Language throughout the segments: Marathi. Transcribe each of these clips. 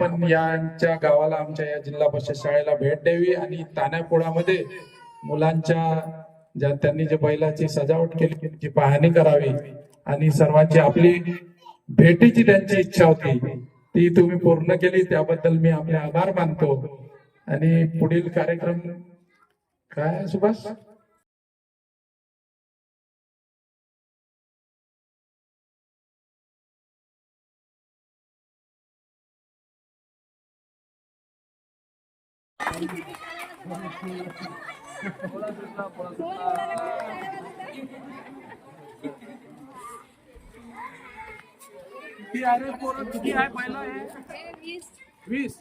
आपण यांच्या गावाला आमच्या या जिल्हा परिषद शाळेला भेट द्यावी आणि ताण्यापुळामध्ये मुलांच्या ज्या त्यांनी जे बैलाची सजावट केली त्यांची पाहणी करावी आणि सर्वांची आपली भेटीची त्यांची इच्छा होती. ती तुम्ही पूर्ण केली त्याबद्दल मी आपले आभार मानतो. आणि पुढील कार्यक्रम काय सुभाष? किती आहे रे पोरं किती आहे पहिलं हे वीस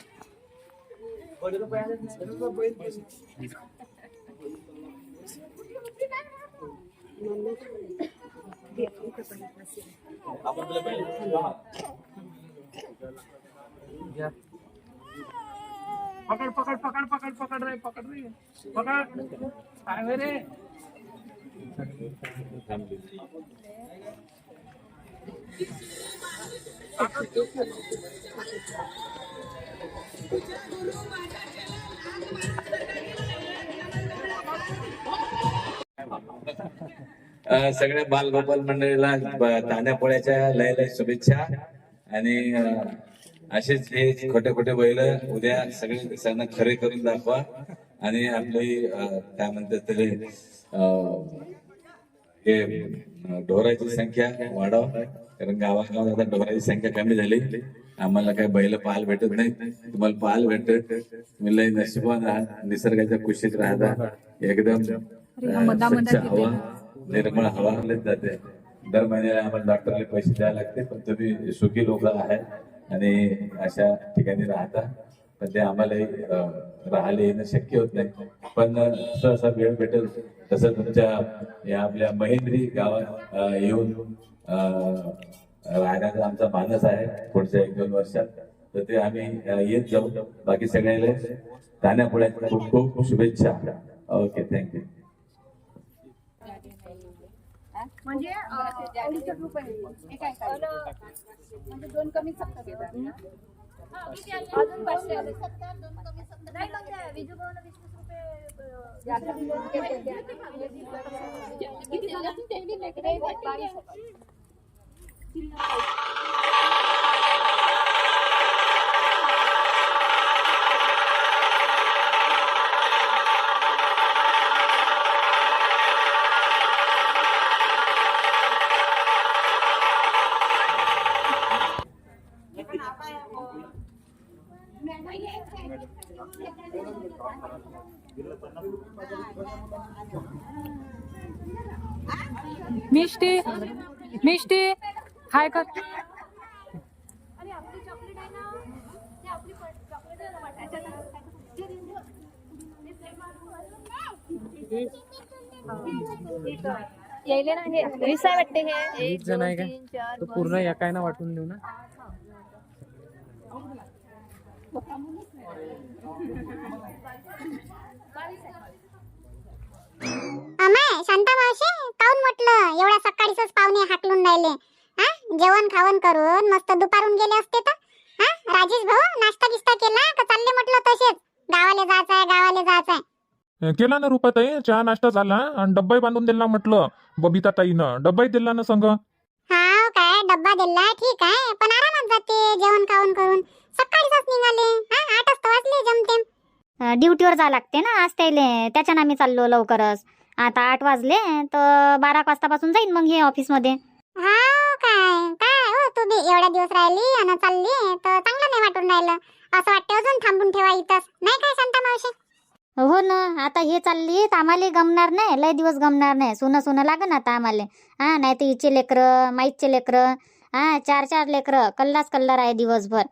पकड पकड पकड पकड पकड रहे पकड रे. पकड. काय रे? सगळ्या बालगोपाल मंडळीला ब- तान्यापोळ्याच्या लय लय शुभेच्छा. आणि असेच हे खोटे खोटे बैल उद्या सगळे सण खरे करून दाखवा. आणि आपली काय म्हणतात तरी हे ढोराची संख्या वाढव. कारण गावागावात आता ढोराची संख्या कमी झाली. आम्हाला काही बैल पाहायला भेटत नाही तुम्हाला पाहायला भेटत. तुम्ही लय नशिबान आहात निसर्गाच्या कुशीत राहता. एकदम स्वच्छ हवा निर्मळ हवा जाते. दर महिन्याला आम्हाला डॉक्टरला पैसे द्यावे लागते. पण तुम्ही सुखी लोक आहेत. आणि अशा ठिकाणी राहता. पण ते आम्हालाही राहले येणं शक्य होत नाही. पण सहसा असा वेळ भेटेल तसं तुमच्या या आपल्या महेंद्री गावात येऊन राहण्याचा आमचा मानस आहे पुढच्या एक दोन वर्षात. तर ते आम्ही येत जाऊ. बाकी सगळ्याला ताण्यापुढ्यात खूप खूप शुभेच्छा. Okay thank you. म्हणजे अडीचशे रुपये एक आहे? म्हणजे दोन कमी सत्तर घेतात ना? अजून पाचशे आले. नाही मग त्या विजू भाऊला वीस वीस रुपये, जास्त दोन केले. नाही, बावीस चॉकलेट आहे ना वाटायच्या यायले ना हे. वीस आहे वाटते हे. एक जण आहे का? तीन, चार, तो पाच, पूर्ण एकायनं वाटून देऊ ना. अमाय शांता मावशी काऊन म्हटलं? एवढ्या सकाळीच पाहुणे हाकलून राहिले. हा? जेवण खावण करून मस्त दुपारून गेले असते तर? हा? राजेश भाऊ नाश्ता गिस्ता केला का चालले म्हटलं तसेच? गावाला जायचं आहे गावाला जायचं आहे केला ना रुपाताई चहा नाश्ता झाला आणि डब्बाही बांधून दिला म्हटलं बबिता ताईनं डब्बाही दिला ना संग? हा काय डब्बा दिला ठीक आहे. पण आरामात जाते जेवण खावण करून. सकाळीच निघाले. हा आठ वाजता वाजले जमतेम ड्युटीवर जा लागते ना आज त्याले. त्याच्यानं आम्ही चाललो लवकरच. आता आठ वाजले तर बारा वाजतापासून जाईन मग हे ऑफिसमध्ये. हा काय? काय हो तू बी एवढ्या दिवस राहिली आणि चालली तर चांगलं नाही वाटून राहिलं. असं वाटतं अजून थांबून ठेवा इथंच. नाही काय शांता मावशी? हो ना आता हे चालली तर आम्हाला गमणार नाही. लय दिवस गमणार नाही. सुनं सुनं लागन आता आम्हाला. हा नाही तर हिचे लेकरं माईचे लेकरं. हा चार चार लेकरं. कल्लाच कल्लार आहे दिवसभर.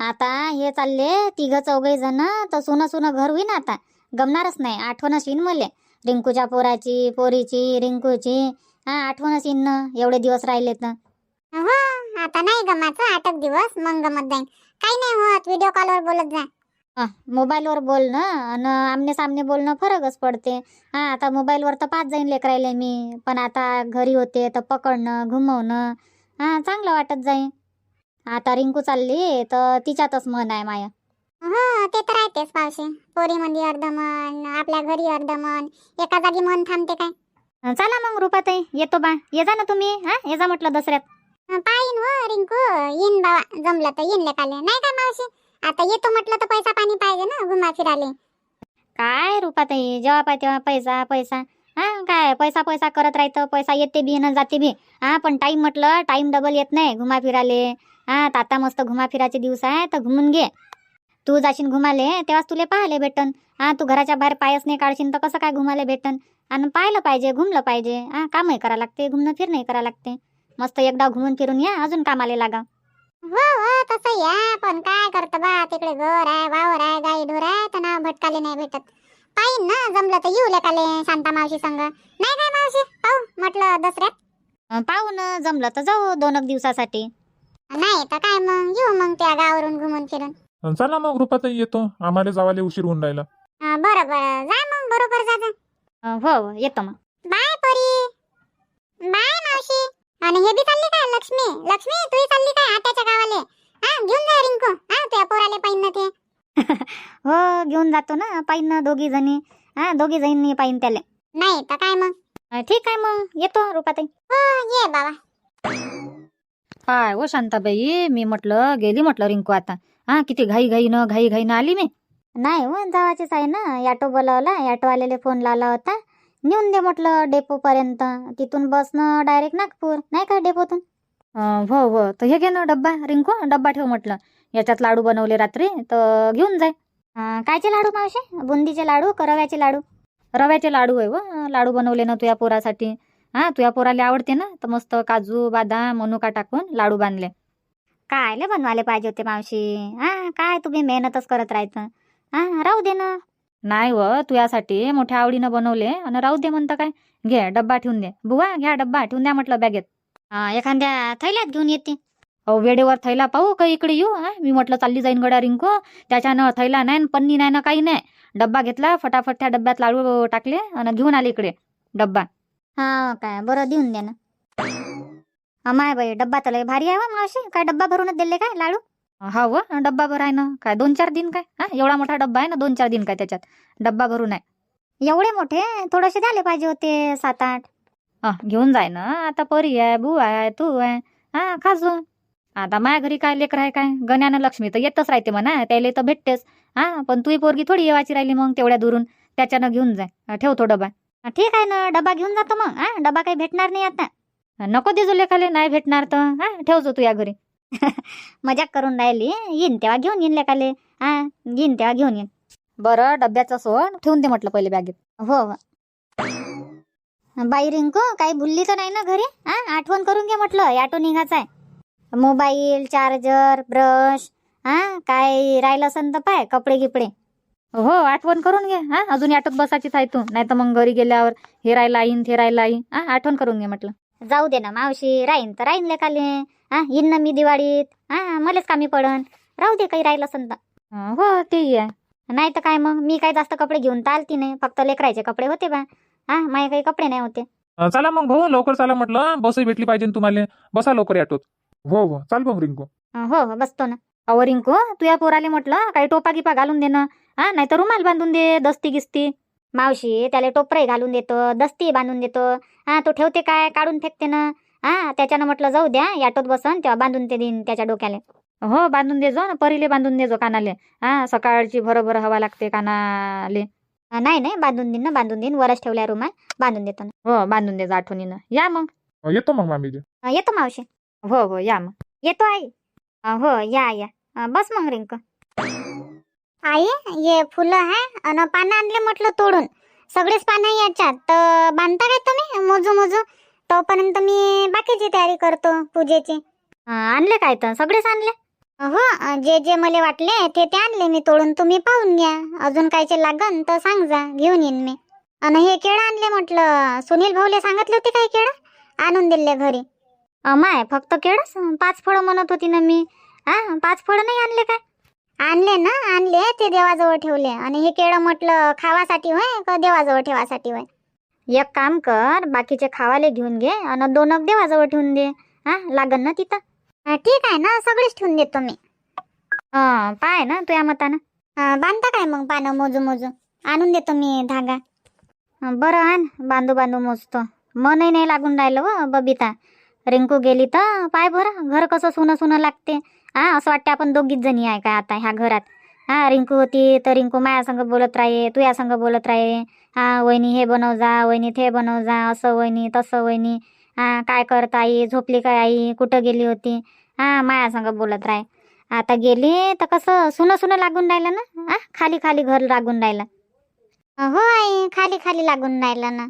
आता हे चालले तिघं चौघही जण तर सुनं सुनं घर होईन आता. गमणारच नाही आठवणच येईन मले. रिंकूच्या पोराची पोरीची रिंकूची. हा आठवणच येईन ना एवढे दिवस राहिले तर हो आता नाही गमाचं आठ दिवस मग गमत जाईन. काही नाही होत व्हिडिओ कॉलवर बोलत जा. मोबाईलवर बोलणं आणि आमने सामने बोलणं फरकच पडते. हा आता मोबाईलवर तर पाच जाईन लेकरायले मी. पण आता घरी होते तर पकडणं घुमवणं हा चांगलं वाटत जाईन. आता रिंकू चालली तर तिच्यातच मन आहे माया. हो ते तर राहतेच पावशे. पोरी मध्ये अर्ध मन आपल्या घरी अर्ध मन. एका जागी मन थांबते काय? अं, चला मग रुपाताई. येतो बा. ये जा ना तुम्ही हा? ये जा म्हटलं दसऱ्यात. अं, पाहीन हो रिंकू. येईन बाबा जमलं तर येईन लेकाले. नाही काय मावशी? आता येतो म्हटलं तर पैसा पाणी पाहिजे ना घुमा फिराले. काय रुपाताई? जेव्हा पाय तेव्हा पैसा पैसा. हा काय? पैसा पैसा करत राहतं. पैसा येते बी न जाते बी. हा पण टाईम म्हटलं टाईम डबल येत नाही घुमा फिराले. हा तर आता मस्त घुमा फिराचे दिवस आहे तर घुमून घे. तू जाशील घुमाले तेव्हाच तुले पाहायला भेटन. हा तू घराच्या बाहेर पायच नाही काढशील तर कसं काय घुमाले भेटन? आणि पाहिलं पाहिजे घुमलं पाहिजे. हा कामही करा लागते घुमणं फिरणंही करा लागते. मस्त एकदा घुमून फिरून या अजून कामाला लागा. हो हो तसं या पण काय करतं बा तिकडे घर आहे वावर आहे गाई ढोर आहे तर नाव भटकाले नाही भेटत. पाहिन ना जमलं तर येऊ लेकाले शांता मावशी संग. नाही काय मावशी पाहू म्हटलं दसऱ्यात? पाहू ना जमलं तर जाऊ दोन दिवसासाठी. नाही तर काय मग? येऊ मग त्या गावावरून घुमून फिरून. चला मग रुपाताई येतो. आम्हाला जावाले उशीर होऊन राहिला. अं, बरं बरं जा मग बरोबर जा जा. अं, हो हो येतो मग. बाय परी. बाय मावशी. आणि हे बी चालली काय लक्ष्मी? लक्ष्मी तू चालली काय आत्याच्या गावाले? हा घेऊन जा रिंकू. हा त्या पोराले पाहिन ना ते. हो घेऊन जातो ना पाहिन ना दोघी जणी. हा दोघी जणी पाहिन त्याले. नाही तर काय मग? अं, ठीक आहे मग येतो रुपाताई. हो ये बाबा. काय हो शांताबाई मी म्हटलं गेली म्हटलं रिंकू आता. हा किती घाई घाईनं घाई घाईनं आली मी. नाही हो जावाचीच आहे ना ॲटो बोलावला. ॲटोवाल्याला फोन लावला होता. नेऊन दे म्हटलं डेपोपर्यंत. तिथून बसनं डायरेक्ट नागपूर नाही का डेपोतून? हो हो. तर हे घे ना डब्बा रिंकू. डब्बा ठेव म्हटलं. याच्यात लाडू बनवले रात्री तर घेऊन जाय. कायचे लाडू मावशे? बुंदीचे लाडू का रव्याचे लाडू? रव्याचे लाडू आहे व. लाडू बनवले ना तुझ्या पोरासाठी. हा तुझ्या पोराला आवडते ना? तर मस्त काजू बदाम मनुका टाकून लाडू बांधले. कायले बनवायला पाहिजे होते मावशी? हा काय तुम्ही मेहनतच करत राहायचं? हा राहू दे ना. नाही व तुझ्यासाठी मोठ्या आवडीनं बनवले आणि राहू दे म्हणतं काय? घे डब्बा ठेवून दे. बुवा घ्या डब्बा ठेवून द्या म्हटलं बॅगेत. अं, एखाद्या थैल्यात घेऊन येते. अहो वेळेवर थैला पाहू का इकडे येऊ हा? मी म्हटलं चालली जाईन गड्या रिंकू त्याच्यानं थैला नाही न पन्नी नाही ना काही नाही. डब्बा घेतला फटाफट त्या डब्यात लाडू टाकले आणि घेऊन आले इकडे. डब्बा. हा काय? बरं देऊन दे ना. अमाय बाई डब्बा तर लय भारी आहे वा मावशी. काय डब्बा भरूनच दिले काय लाडू? हा व डब्बा भर आहे ना. काय दोन चार दिन काय? हा एवढा मोठा डब्बा आहे ना दोन चार दिन काय त्याच्यात? डब्बा भरून आहे. एवढे मोठे? थोडेसे झाले पाहिजे होते सात आठ. हा घेऊन जाय ना. आता परी आहे बू आहे तू आहे. हा खाजू आता माझ्या घरी काय लेकर आहे काय? गण्यानं लक्ष्मी तर येतच राहते म्हणा. त्याला तर भेटतेस हा पण तुही पोरगी थोडी येवाची राहिली मग तेवढ्या दुरून. त्याच्यानं घेऊन जाय. हा, ठेव तो डबा. ठीक आहे ना डबा घेऊन जातो मग हा? डबा काही भेटणार नाही आता. नको देजो लेखाले नाही भेटणार तर हा? ठेवजो तू या घरी. मजाक करून राहिली येईन तेव्हा घेऊन येईन लेखाले हा? येईन तेव्हा घेऊन येईन. बरं डब्याचं सोड ठेवून दे म्हटलं पहिले बॅगेत. हो, हो बाई रिंकू काही भुलली तर नाही ना घरी? हा? आठवण करून घे म्हटलं ऑटो निघाचाय. आहे मोबाईल चार्जर ब्रश हा? काय राहिलं असन तर पाय कपडे गिपडे. हो आठवण करून घे हा? अजून ऑटोत बसायचीच आहे तू. नाही तर मग घरी गेल्यावर हे राहिला येईन ते राहिला येईन हा आठवण करून घे म्हटलं. जाऊ दे ना मावशी राहीन तर राहीन लेकाले. हा येईन ना मी दिवाळीत. हा मलाच कामी पडन. राहू दे काही राहिलं अं, हो तेही आहे. नाही तर काय मग? मी काही जास्त कपडे घेऊन तर आलती नाही. फक्त लेकरायचे कपडे होते बा. हा माझे काही कपडे नाही होते. चला मग भाऊ लवकर चला म्हटलं. बसही भेटली पाहिजे ना तुम्हाला. बसा लवकर ऑटोत हो हो. चाल मग रिंकू. हो हो बसतो ना. अहो रिंकू तू या पोराले म्हटलं काही टोपा गिपा घालून दे ना. हा नाही तर रुमाल बांधून दे दस्ती गिस्ती. मावशी त्याला टोपरही घालून देतो दस्ती बांधून देतो. हा तो ठेवते काय काढून फेकते ना. हा त्याच्यानं म्हटलं जाऊ द्या याटोत बसन तेव्हा बांधून ते देईन त्याच्या डोक्याला. हो बांधून देजो ना परीले बांधून देजो कानाले. हा सकाळची भरभर हवा लागते कानाले. नाही नाही बांधून देईन ना बांधून देईन वरच ठेवल्या रुमाल बांधून देतो ना. हो बांधून देजो आठवणीनं या मग. अं, येतो मग मामीजी अं, येतो मावशी. हो हो या मग. येतो आई. अं, हो या या. अं, बस मग रिंक. आई हे फुलं आहे. अन पानं आणले म्हटलं तोडून. सगळेच पानं याच्यात. तर बांधता काय तुम्ही? मोजू मोजू. तोपर्यंत मी बाकीची तयारी करतो पूजेची. आणले काय तर? सगळेच आणले? हो जे जे मला वाटले ते ते आणले मी तोडून. तुम्ही पाहून घ्या. अजून कायचे लागन तर सांग जा घेऊन येईन मी. आणि हे केळं आणले म्हटलं. सुनील भाऊले सांगितले होते काय केळं? आणून दिले घरी. अमाय फक्त केळच? पाच फळं म्हणत होती ना मी. हा पाच फळं नाही आणले काय? आणले ना आणले ते देवाजवळ ठेवले. आणि हे केळं म्हटलं खावासाठी होय का देवाजवळ ठेवासाठी होय? एक काम कर बाकीचे खावाले घेऊन घे आणि दोन देवाजवळ ठेवून दे. हा लागन ना तिथं? ठीक आहे ना सगळेच ठेवून देतो मी. पाय ना तुझ्या मतानं. बांधता काय मग पानं मोजू मोजू? आणून देतो मी धागा. बरं आण बांधू बांधू मोजतो. मनही नाही लागून राहिलं व बबिता. रिंकू गेली तर पाय बरं घर कसं सुनं सुनं लागते. हा असं वाटतं आपण दोघीच जणी आहे काय आता ह्या घरात. हा रिंकू होती तर रिंकू मायासंग बोलत राहे तुया संग बोलत राहे. हा वहिनी हे बनव जा वहिनी ते बनव जा असं वहिनी तसं वहिनी. हा काय करत आई झोपली काय आई कुठं गेली होती? हा माया संग बोलत राहे. आता गेली तर कसं सुनं सुनं लागून राहिलं ना? हा खाली खाली घर लागून राहिलं. हो आई खाली खाली लागून राहिलं ना.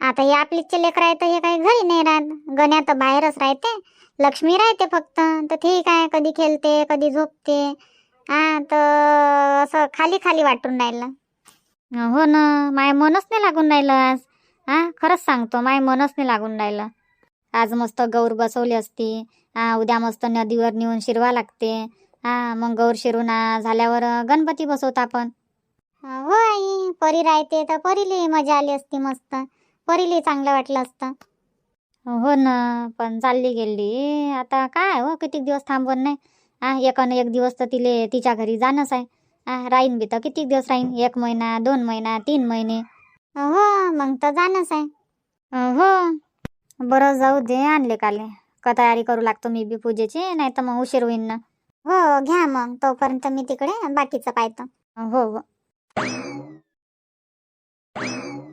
आता हे आपलीचे लेकर आहे तर हे काही घरी नाही राहत. गण्या तर बाहेरच राहते. लक्ष्मी राहते फक्त. तर ठीक आहे कधी खेळते कधी झोपते. हा तर असं खाली खाली वाटून राहिलं. हो ना माय मनच नाही लागून राहिलं आज. हा खरंच सांगतो माय मनच नाही लागून राहिलं. आज मस्त गौर बसवली असती. हा उद्या मस्त नदीवर नेऊन शिरवा लागते. हा मग गौर शिरून झाल्यावर गणपती बसवतो आपण. हो आई परी राहते तर परीली मजा आली असती मस्त. परीली चांगलं वाटलं असतं. हो ना पण चालली गेली. आता काय हो किती दिवस थांबवत नाही? हा एकानं एक दिवस तर तिले तिच्या घरी जाणंच आहे. हा राहीन बी तर किती दिवस राहीन? एक महिना दोन महिना तीन महिने. हो मग तर जाणंच आहे. हो. बरं जाऊ दे आणले काले. का तयारी करू लागतो मी बी पूजेची नाही तर मग उशीर होईन ना. हो घ्या मग. तोपर्यंत मी तिकडे बाकीचं पाहतो. हो हो.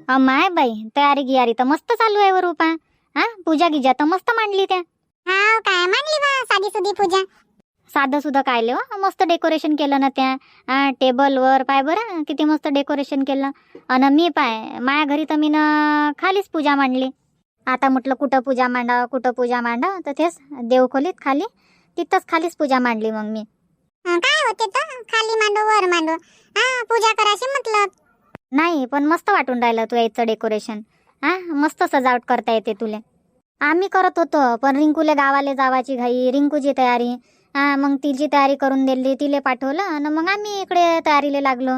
अम्माय बाई तयारी गियारी तर मस्त चालू आहे रूपा. हा पूजा गिजा तर मस्त मांडली त्या. हा काय मांडली बा साधी सुधी पूजा. साधं सुद्धा काय हो मस्त डेकोरेशन केलं ना त्या. हा टेबलवर पाय बरं किती मस्त डेकोरेशन केलं. अन मी पाय माया घरी तर मी खालीच पूजा मांडली. आता म्हटलं कुठं पूजा मांडावं कुठं पूजा मांडावं तर तेच देवखोलीत खाली तिथंच खालीच पूजा मांडली मग मी. काय होते तर? खाली मांडो वर मांडो. हा पूजा करायची म्हटलं. नाही पण मस्त वाटून राहिलं तू याचं डेकोरेशन हा मस्त सजावट करता येते तुले. आम्ही करत होतो पण रिंकूले गावाले जावाची घाई रिंकूची तयारी. हा मग तिची तयारी करून दिली तिले पाठवलं आणि मग आम्ही इकडे तयारीला लागलो.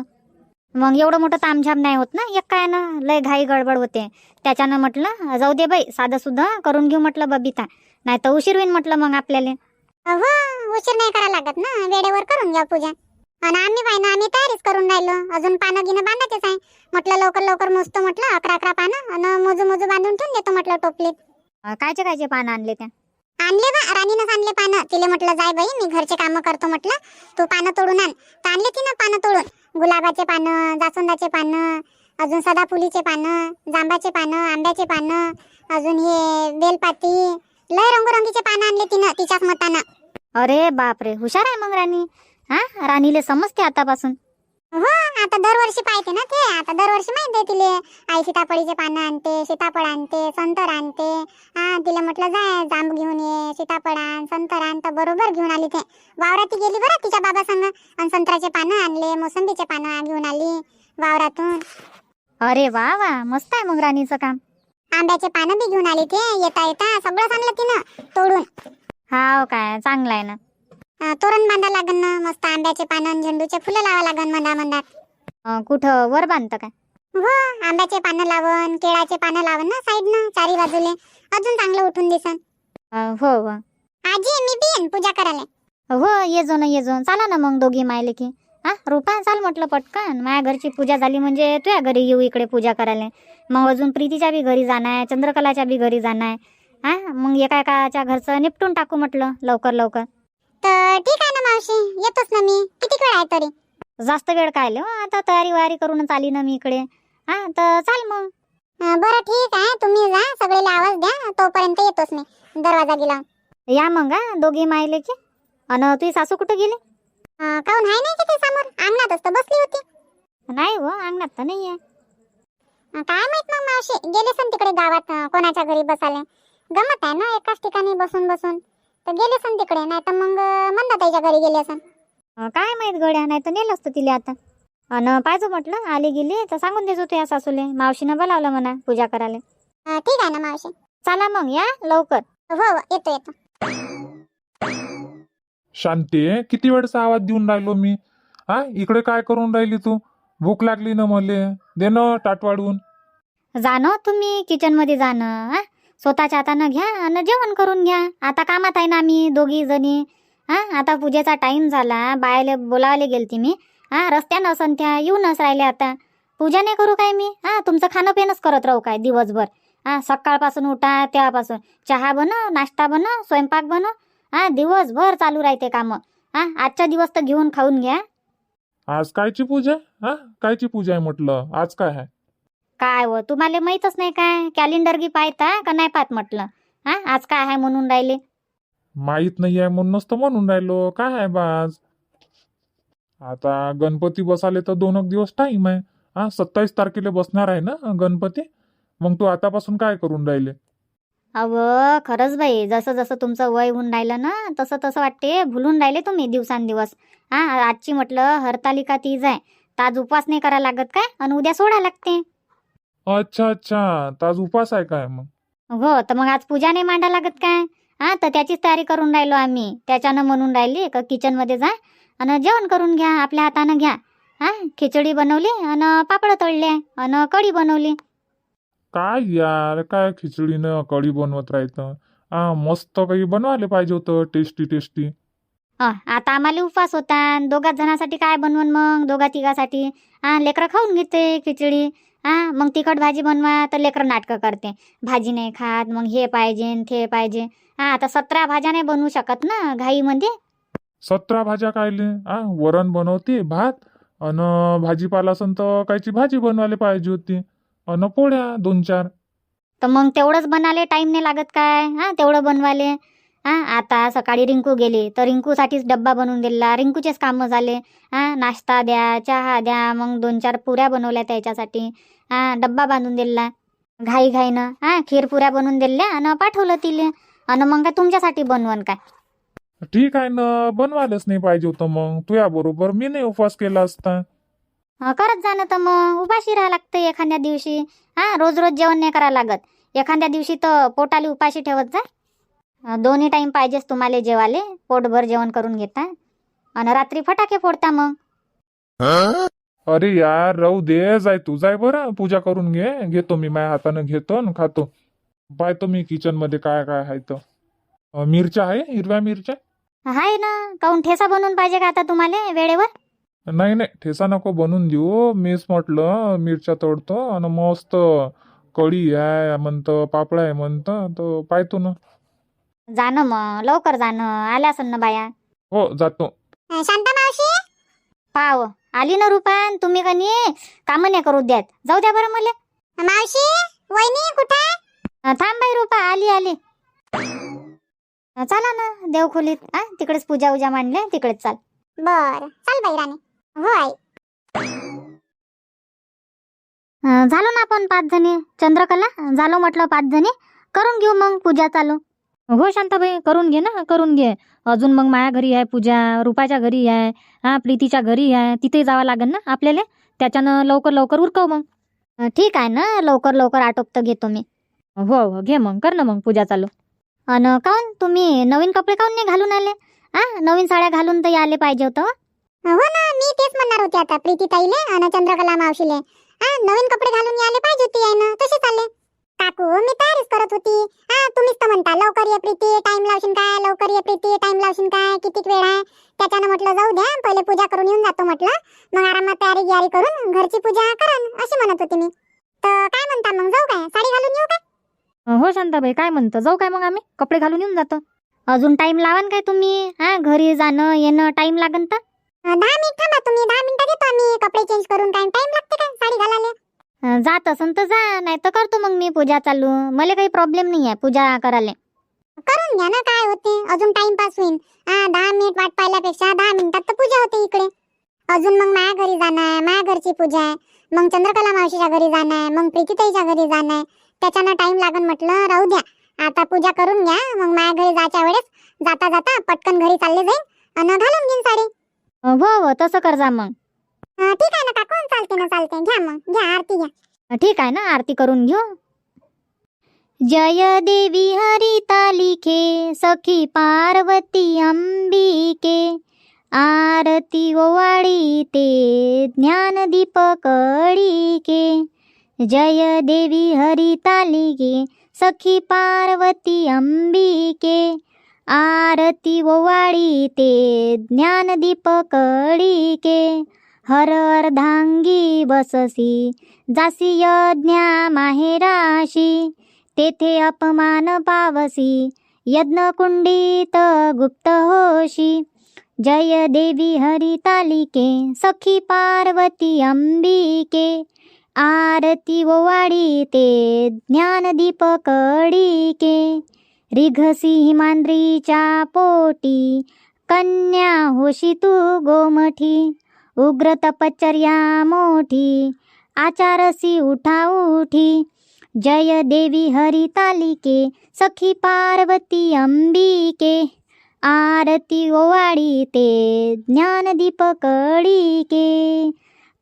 मग एवढं मोठं तामझाम नाही होत ना एक काय ना लय घाई गडबड होते. त्याच्यानं म्हटलं जाऊ दे बाई साधं सुद्धा करून घेऊ म्हटलं बबिता. नाही तर उशीर होईन म्हटलं मग आपल्याला. हो उशीर नाही करायला लागत ना वेळेवर करून घ्या पूजा. आणि आम्ही ना आम्ही तयारीच करून राहिलो. अजून पानं गिनं बांधायचेच आहे. म्हटलं लवकर लवकर मोजतो म्हटलं अकरा अकरा पानं. आणि मोजू मोजू बांधून ठेवून देतो म्हटलं टोपलीत. अं, कायचे कायचे पानं आणले त्या? आणले बा राणीनंच आणले पानं. तिले म्हटलं जाय बाई मी घरचे कामं करतो म्हटलं. तू पानं तोडून आण. तर आणले तिनं पानं तोडून. गुलाबाचे पानं जास्वंदाचे पानं अजून सदाफुलीचे पानं जांबाचे पानं आंब्याचे पानं अजून हे बेलपाती लय रंगरंगीचे पानं आणले तिनं तिच्याच मतानं. अरे बापरे हुशार आहे मग राणी. हा? राणीले समजते आतापासून. हो आता दरवर्षी पाहते ना ते. आता दरवर्षी माहिती आहे तिले. आई सीताफळीचे पानं आणते सीताफळ आणते संतर आणते. हा तिला म्हटलं जाय जांब घेऊन ये सीताफळ आण संतर आण. तर बरोबर घेऊन आली ते. वावरात ती गेली बरं तिच्या बाबा संग आणि संत्र्याचे पानं आणले मोसंबीचे पानं घेऊन आली वावरातून. अरे वा वा. मस्त आहे मग राणीचं काम. आंब्याचे पानं बी घेऊन आली ते. येता येता सगळंच आणलं तिनं तोडून. हाव काय चांगलं आहे ना. तोरण बांधा लागन ना मस्त आंब्याचे पानं आणि झेंडूचे फुलं लावा लागन मंदा मंदात कुठं वर बांधतं काय हो आंब्याचे पानं लावण केळाचे पानं लावण ना साईडनं चारी बाजूले. अजून चांगलं उठून दिसन. हो हो. आजी मी बी येईन पूजा करायला. हो ये जो ना ये जो. चला ना मग दोघी मायले की. हा रुपा चाल म्हटलं पटकन. माझ्या घरची पूजा झाली म्हणजे तुझ्या घरी येऊ इकडे पूजा करायला. मग अजून प्रीतीच्या बी घरी जाणं आहे चंद्रकलाच्या बी घरी जाणं आहे हा मग एका एकाच्या घरचं निपटून टाकू म्हटलं लवकर लवकर. तर ठीक आहे ना मावशी. येतोच ना मी. किती वेळ आहे तरी? जास्त वेळ काय लिहो आता तयारी वारी करूनच आली ना मी इकडे. हा तर चाल मग. अं, बरं ठीक आहे. तुम्ही जा. सगळेला आवाज द्या. तोपर्यंत येतोच मी. दरवाजा गेला. या मग हा दोघी मायले की अन तुझी सासू कुठं गेली? काऊन आहे नाही किती समोर? अंगणातच तर बसली होती. नाही हो अंगणात तर नाही आहे अं, काय माहीत मग मावशी? गेले सन तिकडे गावात अं, कोणाच्या घरी बसाले गमत आहे ना एकाच ठिकाणी बसून बसून? तर गेले सन तिकडे नाही तर मग मंदाताईच्या घरी गेले असन अं, काय माहीत गड्या नाही तर नेलं असतं तिला आता. अन पाहिजे म्हटलं आली गेली तर सांगून देतो तू या सासूले मावशीनं बोलावलं म्हणा पूजा करायला. अं, ठीक आहे ना मावशी. चला मग या लवकर. हो हो येतो येतो. शांती किती वेळचा आवाज देऊन राहिलो मी? हा इकडे काय करून राहिली तू? भूक लागली ना मले. दे ना वाढून जाणं तुम्ही किचनमध्ये जाणं हा? स्वतःच्या हातानं घ्या आणि जेवण करून घ्या. आता कामात आहे ना आम्ही दोघी जणी. हा आता पूजेचा टाइम झाला. बायाले बोलावले गेलती मी. हा रस्त्यानं असन त्या येऊनच राहिले आता. पूजा नाही करू काय मी? हा तुमचं खाणं पिणंच करत राहू काय दिवसभर? हा सकाळपासून उठा तेव्हापासून चहा बनव नाश्ता बनव स्वयंपाक बनव. हा दिवसभर चालू राहते कामं. हा आजचा दिवस तर घेऊन खाऊन घ्या. आज कायची पूजा? हा कायची पूजा आहे म्हटलं? आज काय आहे? काय व तुम्हाला माहीतच नाही काय कॅलेंडर गी पाहता का नाही पाहत म्हटलं? हा? आज काय आहे म्हणून राहिले? माहीत नाही आहे म्हणूनच तर म्हणून राहिलो. काय आहे बा आज? आता गणपती बसाले तर दोन एक दिवस टाइम आहे. हा सत्तावीस तारखेला बसणार आहे ना गणपती? मग तू आतापासून काय करून राहिले? अव खरंच बाई जसं जसं तुमचं वय होऊन राहिलं ना तसं तसं वाटते. भुलून राहिले तुम्ही दिवसांदिवस. हा आजची म्हटलं हरतालिका तीज आहे. तर आज उपवास नाही करा लागत काय? आणि उद्या सोडा लागते. अच्छा अच्छा. तर आज उपास आहे काय मग? हो तर मग आज पूजा नाही मांडा लागत काय? हा तर त्याचीच तयारी करून राहिलो आम्ही. त्याच्यानं म्हणून राहिली का किचनमध्ये जा आणि जेवण करून घ्या आपल्या हातानं घ्या. हा खिचडी बनवली आणि पापड तळले आणि कढी बनवली. काय यार काय खिचडीनं कढी बनवत राहायचं? हा मस्त काही बनवायला पाहिजे होतं टेस्टी टेस्टी अ, आता आम्हाला उपवास होता. दोघा जणांसाठी काय बनवून मग? दोघा तिघासाठी. हा लेकरं खाऊन घेते खिचडी. हा मग तिखट भाजी बनवा तर लेकरं नाटकं करते. भाजी नाही खात मग हे पाहिजे न ते पाहिजे. हा आता सतरा भाज्या नाही बनवू शकत ना घाईमध्ये? सतरा भाज्या कायले? हा वरण बनवते भात अन भाजीपाला असन तर कायची भाजी बनवायला पाहिजे होती. अन पोळ्या दोन चार. तर मग तेवढंच बनाले टाइम नाही लागत काय? हा तेवढं बनवाले हा आता सकाळी रिंकू गेली तर रिंकूसाठीच डब्बा बनवून दिला. रिंकूचेच कामं झाले. हा नाश्ता द्या चहा द्या मग दोन चार पुऱ्या बनवल्या त्याच्यासाठी. हा डब्बा बांधून दिला. घाई घाईनं हा खीर पुऱ्या बनवून दिल्या आणि पाठवलं तिले. आणि मग काय तुमच्यासाठी बनवण काय? ठीक आहे ना बनवायलाच नाही पाहिजे होतं मग. तुया बरोबर मी नाही उपवास केला असता. अं, करत जा ना तर मग. उपाशी राहा लागतं एखाद्या दिवशी. हा रोज रोज जेवण नाही करा लागत. एखाद्या दिवशी तर पोटाला उपाशी ठेवत जा. अं, दोन्ही टाइम पाहिजेच तुम्हाला जेवाले पोटभर जेवण करून घेता. आणि रात्री फटाके फोडता मग. अरे यार राहू दे जाय तू जाय बरं पूजा करून घे. घेतो मी माझ्या हातानं घेतो आणि खातो. पाहतो मी किचनमध्ये काय काय आहे तर अं, मिरच्या आहे हिरव्या मिरच्या? हाय ना. काऊन ठेसा बनवून पाहिजे का आता तुम्हाला वेळेवर? नाही नाही ठेसा नको बनवून देऊ. मीच म्हटलं मिरच्या तोडतो आणि मस्त कढी आहे म्हणतं पापड आहे म्हणतं तर पाहतो ना. जाणं मग लवकर जाणं. आल्या असन ना बाया. हो जातो. शांता मावशी? पाव. आली ना रुपान तुम्ही कनी कामं नाही करू द्यात. जाऊ द्या बरं मला. मावशी वहिनी कुठे? थांब बाई रुपा आली आली. चला ना देवखोलीत हा तिकडेच पूजा उजा मांडले तिकडेच चाल. बर चल बाई राणी. हो आई. अं, झालो ना आपण पाच जणी. चंद्रकला झालो म्हटलं पाच जणी. करून घेऊ मग पूजा चालू. हो शांताबाई करून घे ना करून घे. अजून मग माया घरी आहे पूजा रुपाच्या घरी आहे हा प्रीतीच्या घरी आहे तिथे जावं लागेल ना आपल्याला? त्याच्यानं लवकर लवकर उरकव मग. ठीक आहे ना लवकर लवकर आटोपतं घेतो मी. हो हो घे मग कर ना मग पूजा चालू. अन काऊन तुम्ही नवीन कपडे काऊन नाही घालून आले? हा नवीन साड्या घालून तर आले पाहिजे होतं. हो ना मी तेच म्हणणार होते आता प्रीती ताईले आणि चंद्रकला मावशीले. हा नवीन कपडे घालून यायला पाहिजे होती आहे ना तसे चालले. काकू मी तयारीच करत होती. हा तुम्हीच तर म्हणता लवकर ये प्रीती टाइम लावशील काय? लवकर ये प्रीती टाइम लावशील काय? किती वेळ आहे? त्याच्यानं म्हटलं जाऊ द्या पहिले पूजा करून येऊन जातो म्हटलं. मग आरामात तयारी गियारी करून घरची पूजा करन अशी म्हणत होती मी. तर काय म्हणता मग जाऊ काय? साडी घालून येऊ काय? हो शांताबाई काय म्हणतं? जाऊ काय मग आम्ही? कपडे घालून येऊन जातो. अजून टाइम लावान काय तुम्ही? हा घरी जाणं येणं टाइम लागन तर? दहा मिनिट थांबा तुम्ही दहा मिनिटात येतो आम्ही. कपडे चेंज करून काय टाइम लागते काय? साडी घालायला. जात असन तर जा नाही तर करतो मग मी पूजा चालू. मला काही प्रॉब्लेम नाही आहे पूजा करायला. करून घ्या ना काय होते? अजून टाइमपास होईल दहा मिनिट वाट पाहिल्यापेक्षा दहा मिनिटात तर पूजा होते इकडे. अजून मग माया घरी जाणं आहे माया घरची पूजा आहे. मग चंद्रकला मावशीच्या घरी जाणं आहे मग प्रीतीताईच्या घरी जाणं आहे. त्याच्यानं टाइम लागन म्हटलं राहू द्या. आता पूजा करून घ्या मग माया घरी जायच्या वेळेस जाता जाता पटकन घरी चालले जाईन. आणि घालून घेईन साडी. हो हो तसं कर जा मग. ठीक आहे ना काकू चालते ना चालते? घ्या मग. घ्या आरती घ्या. ठीक आहे ना आरती करून घेऊ. जय देवी हरिता लिखे सखी पार्वती अंबिके. आरती ओवाळी ते ज्ञानदीप कळीके जय देवी हरिता लिखे सखी पार्वती अंबिके. आरती ओवाळी ते ज्ञानदीप कळीके हर अर्धांगी बससी. जासी यज्ञा माहेराशी तेथे अपमान पावसी. यज्ञ कुंडीत गुप्त होशी. जय देवी हरितालिके सखी पार्वती अंबिके. आरती ओवाडी ते ज्ञानदीप कळीके रिघसी हिमांद्रीच्या पोटी कन्या होशी तू गोमठी. उग्र तपश्चर्या मोठी आचारसी उठा उठी. जय देवी हरितालिके सखी पार्वती अंबिके. आरती ओवाळीते ज्ञानदीप कळीके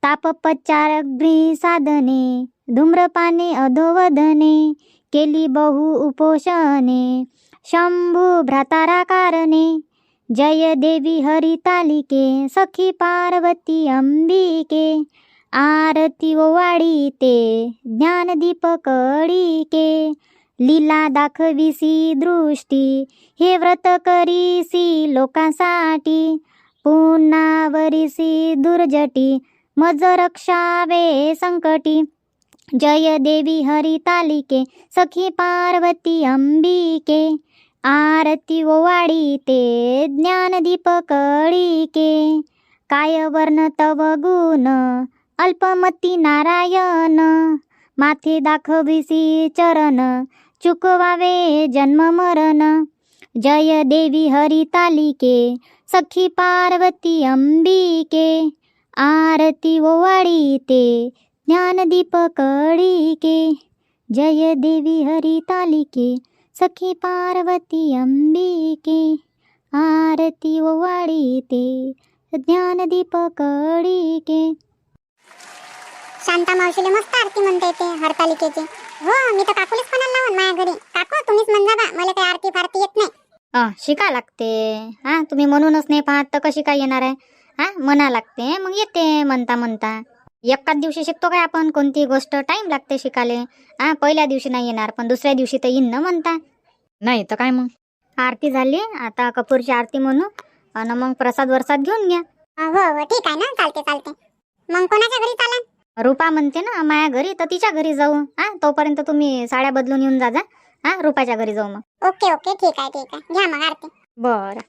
तापपचारग्नी साधने धूम्रपाने अधोवधने. केली बहु उपोषणे शंभू भ्राताराकारणे. जय देवी हरितालिके सखी पार्वती अंबिके आरती ओवाळी ते ज्ञानदीप कळीके लीला दाखविसी दृष्टी, हे व्रत करीसी लोकांसाठी पुन्हा वरीसी दुर्जटी, मज रक्षावे संकटी। जय देवी हरितालिके सखी पार्वती अंबिके आरती ओवाळी ते ज्ञानदीप कळीके काय वर्ण तव गुण? अल्पमती नारायण. माथे दाखविसी चरण. चुकवावे जन्म मरण. जय देवी हरितालिके सखी पार्वती अंबिके. आरती ओवाळी ते ज्ञानदीप कळीके जय देवी हरितालिके सखी पार्वती अंबिके आरती ओवाळी ते ज्ञानदीप कळीके शांता मावशीला मस्त आरती म्हणता येते हरतालिकेची. हो मी तर काकूलाच म्हणायला लावून माझ्या घरी. काकू तुम्हीच म्हणजा बा मला काही आरती फारती येत नाही. अ शिका लागते. हा तुम्ही म्हणूनच नाही पाहत तर कशी काय येणार आहे? हा म्हणा लागते. मग येते म्हणता म्हणता. एकाच दिवशी शिकतो काय आपण? कोणती गोष्ट टाइम लागते शिकाले हा पहिल्या दिवशी नाही येणार पण दुसऱ्या दिवशी तर येईन ना म्हणता. नाही तर काय मग? आरती झाली आता कपूरची आरती म्हणू. आणि मग प्रसाद वरसाद घेऊन घ्या. हो हो ठीक आहे ना. चालते चालते. मग कोणाच्या घरी चाला रुपा म्हणते ना माया घरी तर तिच्या घरी जाऊ. हा तोपर्यंत तुम्ही साड्या बदलून येऊन जा जा. हा रुपाच्या घरी जाऊ मग. ओके ओके ठीक आहे ठीक आहे. घ्या मग आरती. बरं.